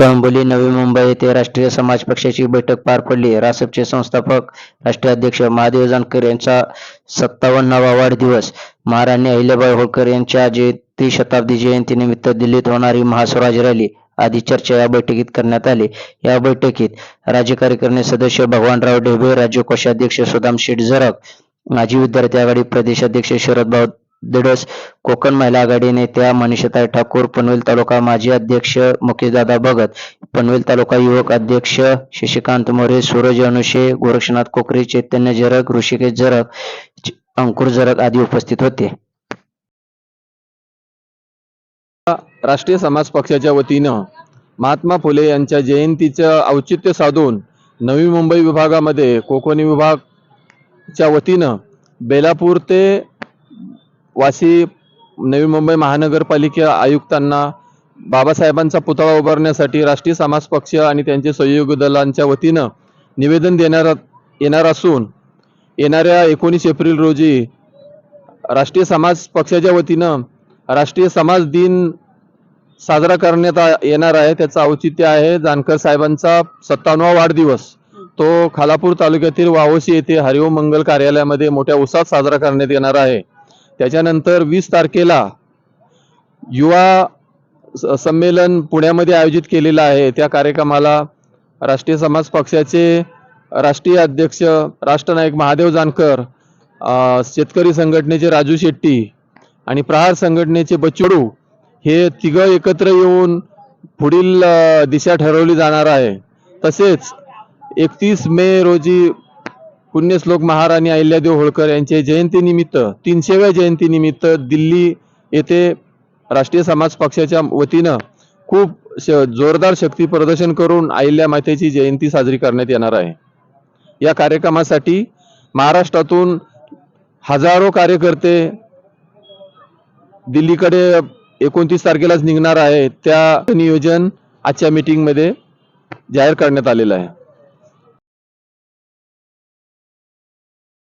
कळंबोली नवी मुंबई येथे राष्ट्रीय समाज पक्षाची बैठक पार पडली. रासपचे संस्थापक राष्ट्रीय अध्यक्ष महादेव जानकर यांचा सत्तावन्नावा वाढदिवस. महाराणी अहिल्याबाई होळकर यांच्या जयंती शताब्दी जयंतीनिमित्त दिल्लीत होणारी महास्वराज रॅली आदी चर्चा या बैठकीत करण्यात आली. या बैठकीत राज्य कार्यकारिणी सदस्य भगवानराव ढेबे राज्य कोषाध्यक्ष सुदाम शेठ जरग माजी विद्यार्थी आघाडी प्रदेशाध्यक्ष शरदभाऊ दिडस कोकण महिला आघाडी नेत्या मनीषाताई ठाकूर पनवेल तालुका माजी अध्यक्ष मुकेशदादा भगत पनवेल तालुका युवक अध्यक्ष शशिकांत मोरे सूरज अनुशे गोरक्षनाथ कोकरे चैतन्य जरक ऋषिकेश जरक अंकुर जरक आदी उपस्थित होते. राष्ट्रीय समाज पक्षाच्या वतीनं महात्मा फुले यांच्या जयंतीचं औचित्य साधून नवी मुंबई विभागामध्ये कोकणी विभागच्या वतीनं बेलापूर ते वाशी नवी मुंबई महानगरपालिका आयुक्तांना बाबासाहेबांचा पुतळा उभारण्यासाठी राष्ट्रीय समाज पक्ष आणि त्यांचे सहयोगी दलांच्या वतीनं निवेदन देणार येणार असून येणाऱ्या एकोणीस एप्रिल रोजी राष्ट्रीय समाज पक्षाच्या वतीनं राष्ट्रीय समाज दिन साजरा करण्यात आ- येणार आहे. त्याचं औचित्य आहे. जानकर साहेबांचा सत्तावन्नवा वाढदिवस. तो खालापूर तालुक्यातील वावोशी येथे हरिओम मंगल कार्यालयामध्ये मोठ्या उत्साहात साजरा करण्यात येणार आहे. त्याच्यानंतर वीस तारखेला युवा स- संमेलन पुण्यामध्ये आयोजित केलेलं आहे. त्या कार्यक्रमाला राष्ट्रीय समाज पक्षाचे राष्ट्रीय अध्यक्ष राष्ट्रनायक महादेव जानकर शेतकरी संघटनेचे राजू शेट्टी आणि प्रहार संघटनेचे बच्चडू हे तिघं एकत्र येऊन पुढील दिशा ठरवली जाणार आहे. तसेच एकतीस मे रोजी पुण्यश्लोक महाराणी अहिल्यादेव होळकर यांचे जयंतीनिमित्त तीनशेव्या जयंतीनिमित्त दिल्ली येथे राष्ट्रीय समाज पक्षाच्या वतीनं खूप श जोरदार शक्ती प्रदर्शन करून अहिल्या मातेची जयंती साजरी करण्यात येणार आहे. या कार्यक्रमासाठी महाराष्ट्रातून हजारो कार्यकर्ते दिल्लीकडे एकोणतीस तारखेलाच निघणार आहे त्या नियोजन आजच्या मीटिंगमध्ये जाहीर करण्यात आलेलं आहे.